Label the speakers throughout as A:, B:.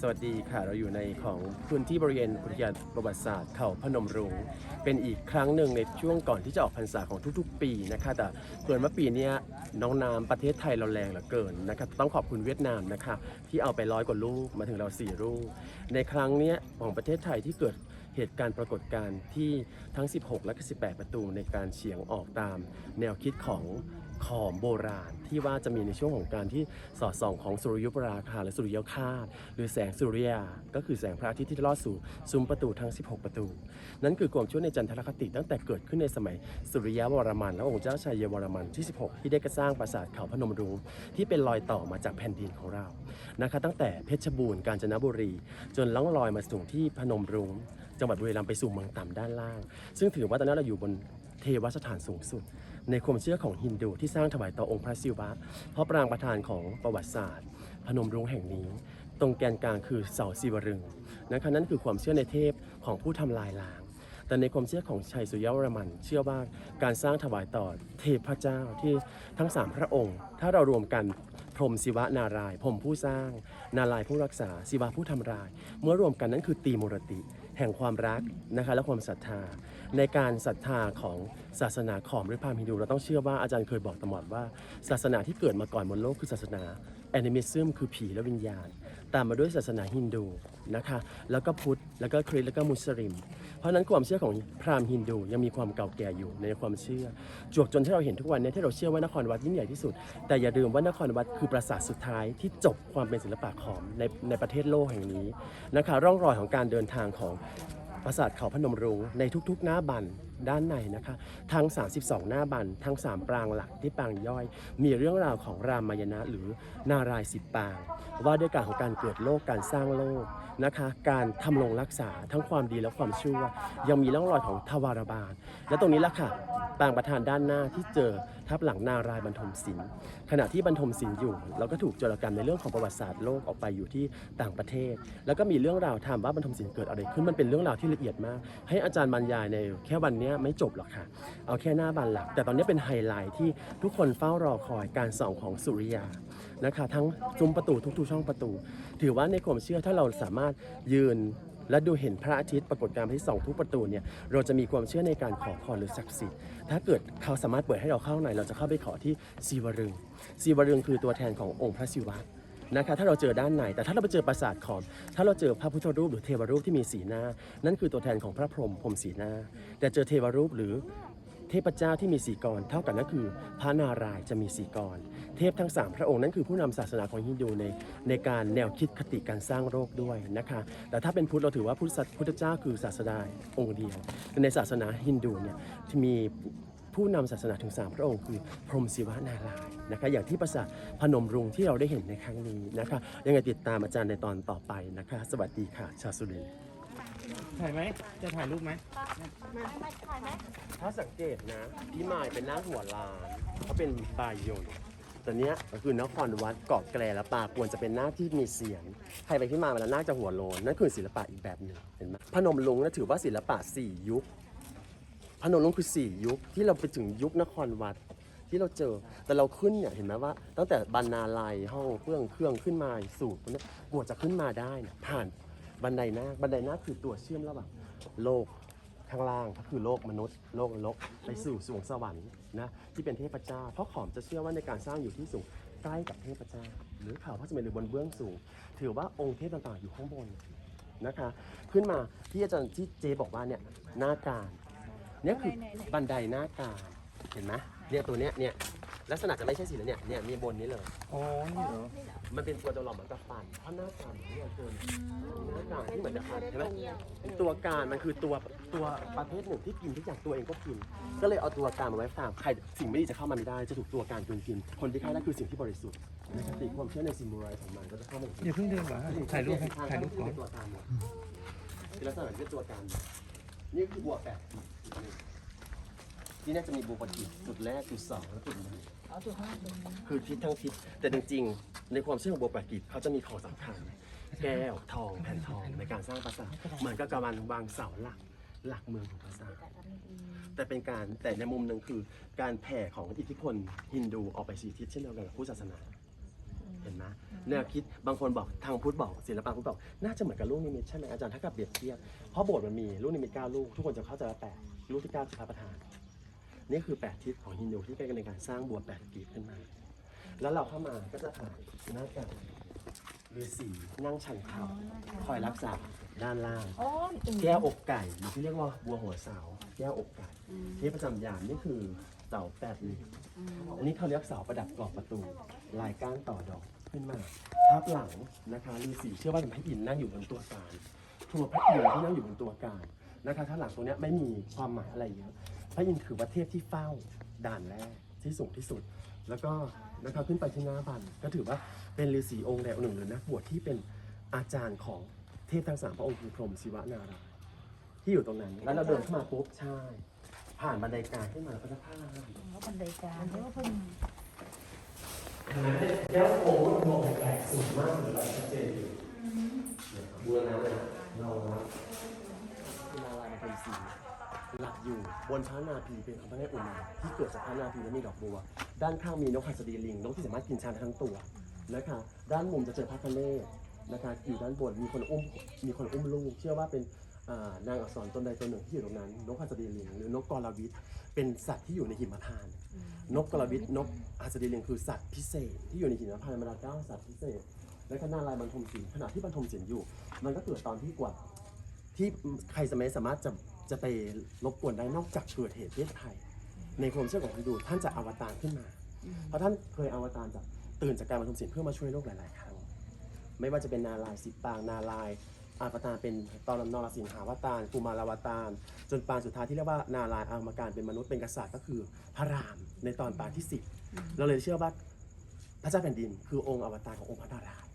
A: สวัสดีค่ะ เราอยู่ในของพื้นที่บริเวณอุทยานประวัติศาสตร์เขาพนมรุง้งเป็นอีกครั้งหนึ่งในช่วงก่อนที่จะออกพรรษาของทุกๆ ปีนะคะแต่เกิดว่าปีนี้น้องน้ำประเทศไทยเราแรงเหลือเกินนะคะต้องขอบคุณเวียดนามนะคะที่เอาไปร้อยกว่าลูกมาถึงเราสี่ลูกในครั้งนี้ของประเทศไทยที่เกิดเหตุการณ์ปรากฏการณ์ที่ทั้ง 16 และ 18 ประตูในการเฉียงออกตามแนวคิดของ ขอมโบราณที่ว่าจะมีในช่วงของการที่สอดส่องของสุริยุปราคาและสุริยคาตหรือแสงสุริยา ก็คือแสงพระอาทิตย์ที่ลอดสู่ซุ้มประตูทั้ง 16 ประตู นั่นคือกวามช่วยในจันทรคติตั้งแต่เกิดขึ้นในสมัยสุริยะวรมันและองค์เจ้าชายวรมันที่ 16 ที่ได้กระสร้างปราสาทเขาพนมรุ้งที่เป็นรอยต่อมาจากแผ่นดินของเรานะคะตั้งแต่เพชรบูรณ์กาญจนบุรี จนล่องลอยมาสู่ที่พนมรุ้งจังหวัดบุรีรัมย์ไปสู่เมืองต่ำด้านล่าง ซึ่งถือว่าตอนนั้นเราอยู่บน เทวสถานสูงสุด ในความเชื่อของฮินดูที่สร้างถวายต่อองค์พระศิวะ เพราะปรางประธานของประวัติศาสตร์ พนมรุ้งแห่งนี้ ตรงแกนกลางคือเสาศิวรึงนะคะนั่นคือความเชื่อในเทพของผู้ทำลายล้างแต่ในความเชื่อของชัยสุริยวรมัน เชื่อว่าการสร้างถวายต่อเทพเจ้าที่ทั้งสามพระองค์ ถ้าเรารวมกันพรมศิวะนารายพรมผู้สร้าง นารายผู้รักษาศิวะผู้ทำลาย เมื่อรวมกันนั้นคือตีมุรติ แห่งความรักนะคะและความศรัทธา ในการศรัทธาของศาสนาขอมหรือพราหมณ์ฮินดู เราต้องเชื่อว่าอาจารย์เคยบอกตลอดว่า ศาสนาที่เกิดมาก่อนบนโลกคือศาสนาแอนิมิซึมคือผีและวิญญาณตามมาด้วยศาสนาฮินดูนะคะ แล้วก็พุทธ แล้วก็คริสต์ แล้วก็มุสลิม เพราะฉะนั้นความเชื่อของพราหมณ์ฮินดูยังมีความเก่าแก่อยู่ในความเชื่อ จวกจนที่เราเห็นทุกวันนี้ที่เราเชื่อว่านครวัดยิ่งใหญ่ที่สุด แต่อย่าลืมว่านครวัดคือปราสาทสุดท้ายที่จบความเป็นศิลปะขอมในในประเทศโลกแห่งนี้นะคะ ร่องรอยของการเดินทางของปราสาทเขาพนมรุ้งในทุกๆ หน้าบัน ด้านในนะคะ ทั้ง 32 หน้าบัน ทั้ง 3 ปรางหลักที่ปรางย่อย มีเรื่องราวของรามายณะหรือนารายสิบปาง ว่าด้วยการของการเกิดโลกการสร้างโลกนะคะ การทำรงรักษาทั้งความดีและความชั่ว ยังมีร่องรอยของทวารบาล และตรงนี้แหละค่ะปางประธานด้านหน้าที่เจอทับหลังนารายบรรทมศิลป์ขณะที่บรรทมศิลป์อยู่ เราก็ถูกโจรกรรมในเรื่องของประวัติศาสตร์โลกออกไปอยู่ที่ต่างประเทศ แล้วก็มีเรื่องราวถามว่าบรรทมศิลป์เกิดอะไรขึ้นมันเป็นเรื่องราวที่ละเอียดมาก ให้อาจารย์บรรยายในแค่วันเนี้ยไม่จบหรอกค่ะ เอาแค่หน้าบันหลัก แต่ตอนนี้เป็นไฮไลท์ที่ทุกคนเฝ้ารอคอยการส่องของสุริยานะคะ ทั้งซุ้มประตูทุกๆช่องประตู ถือว่าในความเชื่อถ้าเราสามารถยืนและดูเห็นพระอาทิตย์ปรากฏการณ์ที่สองทุกประตูเนี่ยเราจะมีความเชื่อในการขอพรหรือศักดิ์สิทธิ์ถ้าเกิดเขาสามารถเปิดให้เราเข้าในเราจะเข้าไปขอที่สีวรึงสีวรึงคือตัวแทนขององค์พระศิวะ นะคะถ้าเราเจอด้านในแต่ถ้าเราไปเจอปราสาทขอม ถ้าเราเจอพระพุทธรูปหรือเทวรูปที่มีสีหน้า นั่นคือตัวแทนของพระพรหมพรหมสีหน้า แต่เจอเทวรูปหรือเทพเจ้าที่มีสีกรเท่ากันนั่นคือพระนารายณ์จะมีสีกร เทพทั้ง 3 พระองค์นั้นคือผู้นำศาสนาของฮินดูในในการแนวคิดคติการสร้างโลกด้วยนะคะ แต่ถ้าเป็นพุทธเราถือว่าพุทธศาพุทธเจ้าคือศาสดาองค์เดียวแต่ในศาสนาฮินดูเนี่ยที่มี ผู้นำศาสนาถึง 3 พระองค์คือพรหมศิวะนารายณ์นะคะอย่างที่ปราสาทพนมรุ้งที่เราได้เห็นในครั้งนี้นะคะยังไงติดตามอาจารย์ในตอนต่อไปนะคะ สวัสดีค่ะ ชาวสุรินทร์
B: ถ่ายไหม จะถ่ายรูปไหม
A: ถ้าสังเกตนะพี่มายเป็นนาคหัวลานเขาเป็นปลายยนต์แต่เนี้ยก็คือนครวัดเกาะแกลและปลาควรจะเป็นนาคที่มีเสียง ใครไปพี่มายมาแล้วนาคจะหัวโลนนั่นคือศิลปะอีกแบบหนึ่งเห็นไหมพนมลุงนะถือว่าศิลปะสี่ยุค พนมลุงคือสี่ยุคที่เราไปถึงยุคนครวัดที่เราเจอ แต่เราขึ้นเนี่ยเห็นไหมว่า ตั้งแต่บรรณาลัยห้องเครื่องเครื่องขึ้นมาสู่ตรงนี้กว่าจะขึ้นมาได้เนี่ยผ่านบันไดนาคบันไดนาคคือตัวเชื่อมระหว่างโลกข้างล่างก็คือโลกมนุษย์ โลกนรกไปสู่สวงสวรรค์นะที่เป็นเทพเจ้า เพราะขอมจะเชื่อว่าในการสร้างอยู่ที่สูงใกล้กับเทพเจ้า หรือข่าวพระสมัยหรือบนเบื้องสูง ถือว่าองค์เทพต่างๆอยู่ข้างบนนะคะ ขึ้นมาที่อาจารย์ที่เจบอกว่าเนี่ยหน้าการ เนี่ยคือบันไดหน้าการเห็นไหมเนี่ยตัวเนี้ยเนี่ยลักษณะจะไม่ใช่สีแล้วเนี่ยเนี่ยมีบนนี้เลย
B: อ๋อ นี่เหรอ
A: มันเป็นตัวจำลองเหมือนกับฟันเพราะหน้าการเนี่ยเกินหน้าการที่เหมือนกับฟันใช่ไหมตัวการมันคือตัวตัวประเภทหนึ่งที่กินทุกอย่างตัวเองก็กิน ก็เลยเอาตัวการมาไว้ฟาร์มใครสิ่งไม่ดีจะเข้ามาไม่ได้จะถูกตัวการกินกิน คนที่เข้าได้คือสิ่งที่บริสุทธิ์ในคติความเชื่อในซิมโบไรของมันก็จะเข้ามา
B: อย่าเพิ่งเดินหรอถ่ายรูปให้ถ่ายรูปก่อน
A: เป็นตัวการหมดคือลักษณะเป็นตัวการหมด นี่คือบัวแปดที่น่าจะมีบัวปฏิจุดแรกจุดสองและจุดหนึ่งคือทิศทั้งทิศแต่จริงๆ ในความเชื่อของบราณกิจเขาจะมีของสำคัญแก้วทองแผ่นทองในการสร้างปราสาทเหมือนกับการวางเสาหลักหลักเมืองของปราสาทแต่เป็นการแต่ในมุมหนึ่งคือการแผ่ของอิทธิพลฮินดูออกไปสี่ทิศเช่นเดียวกันกับพุทธศาสนา เห็นไหมแนวคิดบางคนบอกทางพุทธบอกศิลปะพุทธบอกน่าจะเหมือนกับลูกนิมิตใช่ไหมอาจารย์ถ้ากับเปรียบเทียบเพราะโบสถ์มันมีลูกนิมิตเก้าลูกทุกคนจะเข้าใจว่าแปดลูกที่เก้าคือพระประธาน นี่คือแปดทิศของฮินดูที่ใกล้กันในการสร้างบัวแปดกีบขึ้นมา แล้วเราเข้ามาก็จะถ่ายหน้ากากฤาษีนั่งชันเขาคอยรักษาด้านล่าง
C: อ๋ออืม
A: แก้วอกไก่หรือที่เรียกว่าบัวหัวเสาแก้วอกไก่เทพประจำยามนี่คือเสาแปดเหลี่ยมอันนี้เขาเรียกเสาประดับกรอบประตู ลายก้านต่อดอก ขึ้นมาทับหลังนะคะฤาษีเชื่อว่าเป็นพระอินทร์นั่งอยู่บนตัวการตัวพระอินทร์ที่นั่งอยู่บนตัวการนะคะถ้าหลังตรงเนี้ยไม่มีความหมายอะไรเยอะพระอินทร์คือวัเทพที่เฝ้าด่านแรกที่สูงที่สุด แล้วก็นะครับขึ้นไปที่หน้าบันก็ถือว่าเป็นฤาษีองค์ใดองค์หนึ่งหรือนักบวชที่เป็นอาจารย์ของเทพทั้งสามพระองค์คือพรหมศิวะนารายณ์ที่อยู่ตรงนั้น แล้วเราเดินเข้ามาปุ๊บใช่ ผ่านบันไดกลางขึ้นมาแล้วก็จะพาด
C: แล้วบันไดกลางแล้วก็เพิ่ง
A: แก้วโค้งมองแปลกสูงมากเลยเราชัดเจนอยู่บัวน้ำนะเรานะคือลาวาเป็นสีหลักอยู่บนพระนาภีเป็นพระแม่อุมาที่เกิดจากพระนาภีและมีดอกบัว ด้านข้างมีนกหัสดีลิงนกที่สามารถกินชาทั้งตัวนะคะด้านมุมจะเจอพระคะเนศนะคะอยู่ด้านบนมีคนอุ้มมีคนอุ้มลูกเชื่อว่าเป็น นางอักษรตนใดตัวหนึ่งที่อยู่ตรงนั้น นกหัสดีลิง หรือนกกรวิทเป็นสัตว์ที่อยู่ในหิมพานต์นกกระวิดนกอาสดีลิงคือสัตว์พิเศษ ที่อยู่ในหินพานต์มาราเก้าสัตว์พิเศษ และก็นาลายณ์บรรทมศิลป์ขณะที่บรรทมศิลป์อยู่ มันก็เกิดตอนที่กว่าที่ใครสมัยสามารถจะจะไปรบกวนได้นอกจากเกิดเหตุเพศภัยในความเชื่อของฮินดูท่านจะอวตารขึ้นมา เพราะท่านเคยอวตารจากตื่นจากการบรรทมศิลป์เพื่อมาช่วยโลกหลาย ๆ ครั้ง ไม่ว่าจะเป็นนาลายณ์สิบปางนาลายณ์ อาปตารเป็นตอนนรสิงหาวตารกุมาราวตารจนปางสุดท้ายที่เรียกว่านาลายณ์อามาการเป็นมนุษย์เป็นกษัตริย์ก็คือพระรามในตอนปางที่สิบเราเลยเชื่อว่าพระเจ้าแผ่นดิน คือองค์อวตารขององค์พระนารายณ์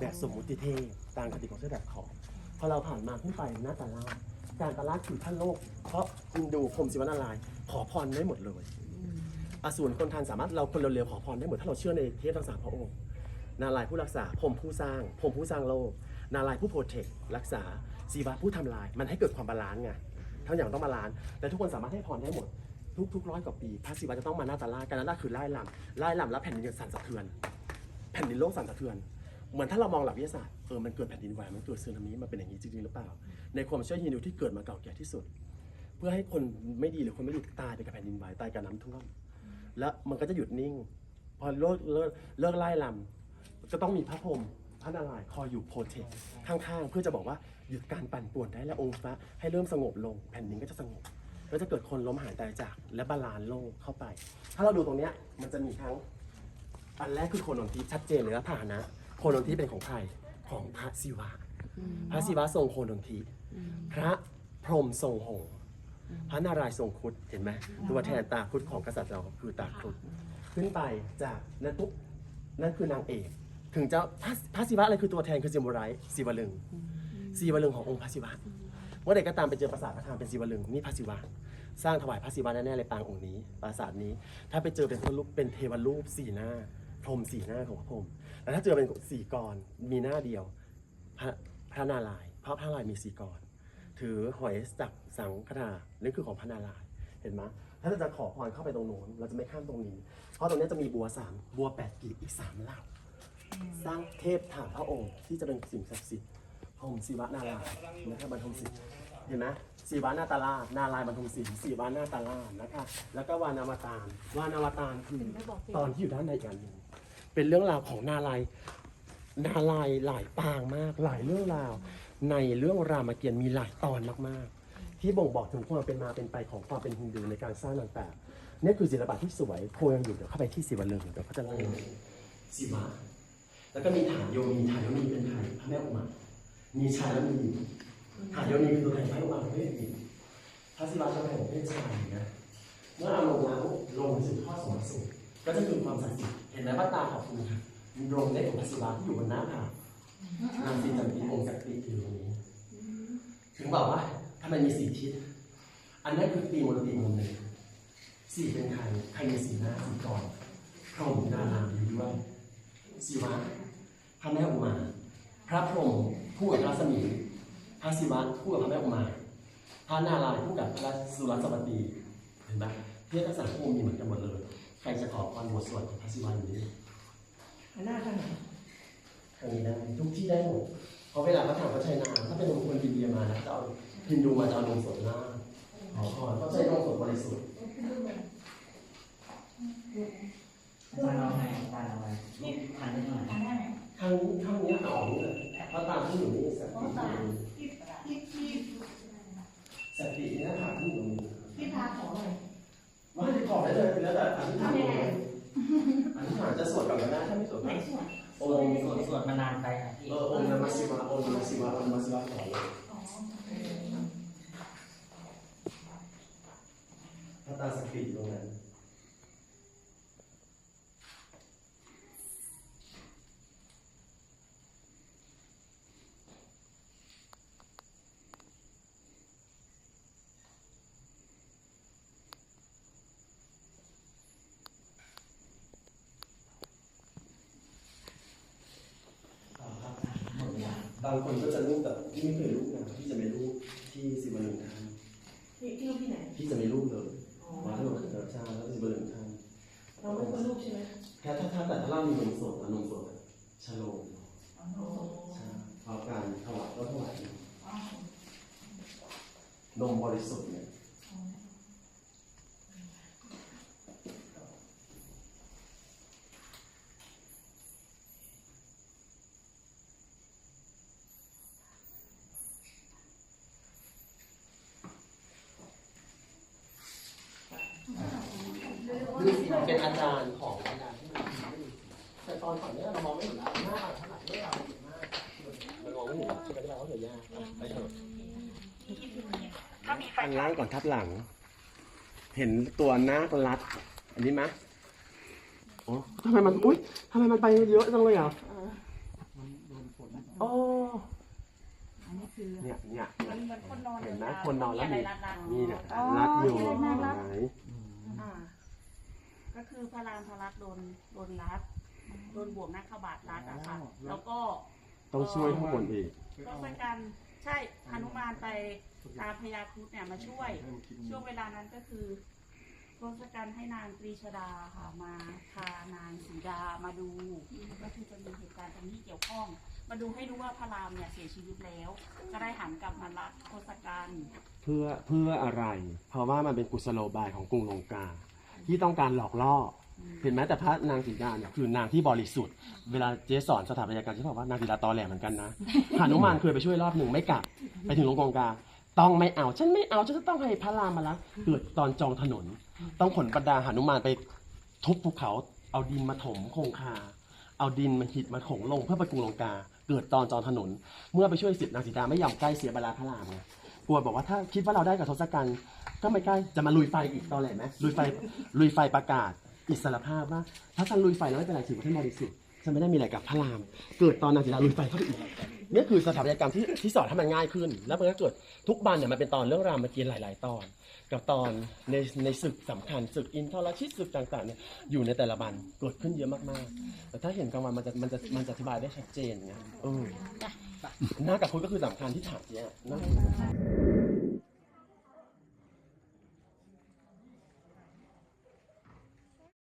A: แบบสมมุติเทพตามคติของเชื่อแบบของพอเราผ่านมาขึ้นไปหน้าตาลาดการตาลาดคือท่านโลก เพราะอินดูพรหมศิวนาลายณ์ขอพรได้หมดเลยอสูรคนทันสามารถเราคนเร็วๆขอพรได้หมดถ้าเราเชื่อในเทพทั้งสามพระองค์นารายณ์ผู้รักษาพรหมผู้สร้างพรหมผู้สร้างโลก นารายผู้โปรเทครักษาสีวะผู้ทำลาย มันให้เกิดความบาลานซ์ไงทั้งอย่างต้องบาลานซ์แต่ทุกคนสามารถให้พรได้หมด ทุกทุกร้อยกว่าปีพระศิวะจะต้องมาหน้าตาลาการหน้าคือไล่ลำไล่ลำแล้วแผ่นดินจะสั่นสะเทือน แผ่นดินโลกสั่นสะเทือนเหมือนถ้าเรามองหลักวิทยาศาสตร์เออมันเกิดแผ่นดินไหวมันเกิดสึนามิมันเป็นอย่างนี้จริงๆหรือเปล่า ในความเชื่อฮินดูที่เกิดมาเก่าแก่ที่สุด เพื่อให้คนไม่ดีหรือคนไม่ดีตายไปกับแผ่นดินไหวตายกับน้ำท่วมแล้วมันก็จะหยุดนิ่ง พอเลิกเลิกเลิกไล่ลำก็ต้องมีพระพรหม พระนารายณ์คอยอยู่โปรเทคข้างๆ เพื่อจะบอกว่าหยุดการปั่นป่วนได้แล้วองค์พระให้เริ่มสงบลง แผ่นดินก็จะสงบแล้วจะเกิดคนล้มหายตายจาก และบาลานซ์โลกเข้าไป ถ้าเราดูตรงเนี้ยมันจะมีทั้งอันแรกคือโคนนทิพย์ชัดเจนเลยว่าพาหนะโคนนทิพย์เป็นของใครของพระศิวะ พระศิวะทรงโคนนทิพย์พระพรหมทรงหงส์พระนารายณ์ทรงครุฑเห็นไหมตัวแทนตาครุฑของกษัตริย์เราคือตาครุฑขึ้นไปจากนั่นปุ๊บนั่นคือนางเอก ถึงจะพระพระศิวะอะไรคือตัวแทนคือซิมโบไรศิวลึงศิวลึงขององค์พระศิวะเมื่อใดก็ตามไปเจอปราสาทพระธรรมเป็นศิวลึงนี่พระศิวะสร้างถวายพระศิวะแน่ๆเลยปางองค์นี้ ปราสาทนี้ ถ้าไปเจอเป็นพระรูปเป็นเทวรูปสี่หน้า พรหมสี่หน้าของพระพรหมแล้วถ้าเจอเป็นสี่กรมีหน้าเดียว พระพระนารายณ์เพราะพระนารายณ์มีสี่กรถือหอยจับสังฆทานี่คือของพระนารายณ์เห็นไหมถ้าเราจะขอพรเข้าไปตรงโน้นเราจะไม่ข้ามตรงนี้ เพราะตรงนี้จะมีบัวสามบัวแปดกีบอีกสามเหล่า สร้างเทพถามพระองค์ที่จะเป็นสิ่งศักดิ์สิทธิ์พรหมศิวะนารายณ์นะครับบรรทมศิลป์เห็นไหมศิวะนาตาลาชนารายณ์บรรทมศิลป์ศิวะนาตาลาชนะคะแล้วก็วานาวตารวานาวตารคือตอนที่อยู่ด้านในกันหนึ่งเป็นเรื่องราวของนารายณ์นารายณ์หลายปางมาก หลายเรื่องราว ในเรื่องรามเกียรติ์มีหลายตอนมากๆ ที่บ่งบอกถึงความเป็นมาเป็นไปของความเป็นฮินดูในการสร้างต่างๆนี่ยคือศิลปะที่สวยโคยังอยู่เดี๋ยวเข้าไปที่ศิวลึงเดี๋ยวเขาจะเล่าศิวะ แล้วก็มีฐานโยนีฐานโยนีเป็นฐานพระแม่อุมามีชายและมีหญิงฐานโยนีคือตัวแทนพระอุมาประเภทหญิงพระศิวะตัวแทนประเภทชายอย่างเมื่อเอาลงแล้วลงสู่ข้อสมสุขก็จะคือความศักดิ์สิทธิ์เห็นไหมว่าตาของคุณค่ะมีดวงเล็กของพระศิวะที่อยู่บนหน้าผานางสีจันทรีองค์จักรีอยู่ตรงนี้ ถึงบอกว่าทำไมมีสี่ทิศอันนั้นคือตีมนตีมนหนึ่งสี่เป็นใครใครมีสีหน้าสีกรพรหมนารามอยู่ด้วยศิวะ พระแม่อุมา พระพรหมคู่กับพระสมิงพระศิวะคู่กับพระแม่อุมา พระนารายณ์คู่กับพระสุรสวัสดีเห็นไหมเทพทั้งสามคู่มีเหมือนกันหมดเลย ใครจะขอพรบทสวดของพระศิวะอยู่นี้
C: ห
D: หันหน้าทางไหน
A: ทางนี้ได้ทุกที่ได้หมดเพราะเวลาเขาถามว่าชัยนาถ้าเป็นคนอินเดียมานะจะเอาฮินดูมาจะเอานมสดหน้าขอพรเพราะใช้นมสดบริสุทธิ์
E: อาจารย์เอาไงอาจารย์เอาไงทานได้หน่อย
C: ทางด้านไหน
A: ทางนี้ทางนี้เอาอย่างนี้เลยเพราะตามที่อยู่นี่สติที่สติเนี่นะครับที่อยู่นี่
D: พี่พาขอหน่อย
A: ว่าจะขอได้เลยแล้วแต่อธิษฐานเลยอธิษฐานจะสวดกับกันนะถ้าไม่สวด
D: ไหน
A: ก็
D: สวด
A: โอ
E: สวด
A: ม
E: สวดสวดมานานไปครับพี่
A: เออองค์นมัสิวะองค์นมัสิวะองค์นมัสิวะขอเลยพระตาสกิตรงนั้น
E: ต่อครับหมดเวลา
A: บางคนก็จะรูปแต่ที่ไม่เคยรูปนะที่จะไม่รูปที่สิบวันหนึ่งท่าน
D: พี่ที่รูปที่ไหน
A: ที่จะไม่รูปเลย
D: อ๋อ
A: มาทั้งหมดเกิดชาติแล้วสิบวันหนึ่งท่าน
D: เราไม่ควรรูปใช่ไหม
A: แค่ถ้าถ้าแต่ถ้าเรามีนมสดอะนมสดอะชะโลม
D: อ๋อ
A: ใช่เพราะการถวายก็ถวายนมบริสุทธิ์เนี่ยเป็น อาจารย์ของอาจารย์ที่มาแต่ตอนก่อนเนี้ยเรามองไม่เห็นหน้าเท่าไหร่ไม่เราเห็นมากมันมองไม่เห็นใช่ไหมที่เราเขาเห็นยากไปเถอะอันล่างก่อนทับหลัง เห็นตัวนาครัด อันนี้ไหมโอ้ทำไมมันอุ้ยทำไมมันไปเยอะจังเลยอะโอ้
C: อันนี้คือ
A: เนี่ยเนี่ย
F: มันเหมือนคนนอน
A: เห็นไหม
F: ยาวๆ
A: คนนอนแล้วมี
F: มีอะไรรัดๆ
A: มีเนี่ยรัดอยู่
C: อ๋อ
A: ไหน
F: อ่า ก็คือพระรามพระลักษมณ์โดนโดนรัดโดนบ่วงนักขบาทรัดอะค่ะแล้วก็
A: ต้องช่วยข้างบนอีก
F: ก็เป็นการใช่หนุมานไปตามพญาครุฑเนี่ยมาช่วย ช่วงเวลานั้นก็คือทศกัณฐ์ให้นางตรีชดาค่ะมาพานางสีดามาดูก็คือจะมีเหตุการณ์ตรงนี้เกี่ยวข้อง มาดูให้รู้ว่าพระรามเนี่ยเสียชีวิตแล้ว ก็ได้หันกลับมารักทศกัณฐ์
A: เพื่อเพื่ออะไร เพราะว่ามันเป็นกุศโลบายของกรุงลงกา ที่ต้องการหลอกล่อเห็นไหมแต่พระนางสีดาเนี่ยคือนางที่บริสุทธิ์ เวลาเจ๊สอนสถาปัตยกรรมจะบอกว่านางสีดาตอแหลเหมือนกันนะหานุมานเคยไปช่วยรอบหนึ่งไม่กลับ ไปถึงลงกองกา ต้องไม่เอา ฉันไม่เอาฉันจะต้องให้พระรามมาละเกิดตอนจองถนน ต้องขนบรรดาหานุมานไปทุบภูเขา เอาดินมาถมคงคา เอาดินมาหิดมาถงลงเพื่อไปกรุงลงกา เกิดตอนจองถนน เมื่อไปช่วยสิทธินางสีดาไม่ยอมใกล้เสียบาราพระรามไง กลัวบอกว่าถ้าคิดว่าเราได้กับทศกัณฐ์ก็ไม่ใกล้จะมาลุยไฟอีกตอนแหลไหมลุยไฟลุยไฟประกาศอิสรภาพว่าถ้าฉันลุยไฟแล้วไม่เป็นไรถือว่าท่านบริสุทธิ์ฉันไม่ได้มีอะไรกับพระราม เกิดตอนนางสีดาลุยไฟเข้าไปอีกนี่คือสถาปัตยกรรมที่ที่สอนให้มันง่ายขึ้น แล้วมันก็เกิดทุกบันเนี่ยมันเป็นตอนเรื่องรามเกียรติ์หลาย ๆ ตอน กับตอนในในศึกสำคัญศึกอินทรชิตศึกต่างๆเนี่ยอยู่ในแต่ละบันเกิดขึ้นเยอะมากๆ แต่ถ้าเห็นกลางวันมันจะมันจะมันจะอธิบายได้ชัดเจนไงเออ หน้ากับพุทธก็คือสำคัญที่ถามเนี่ยหน้า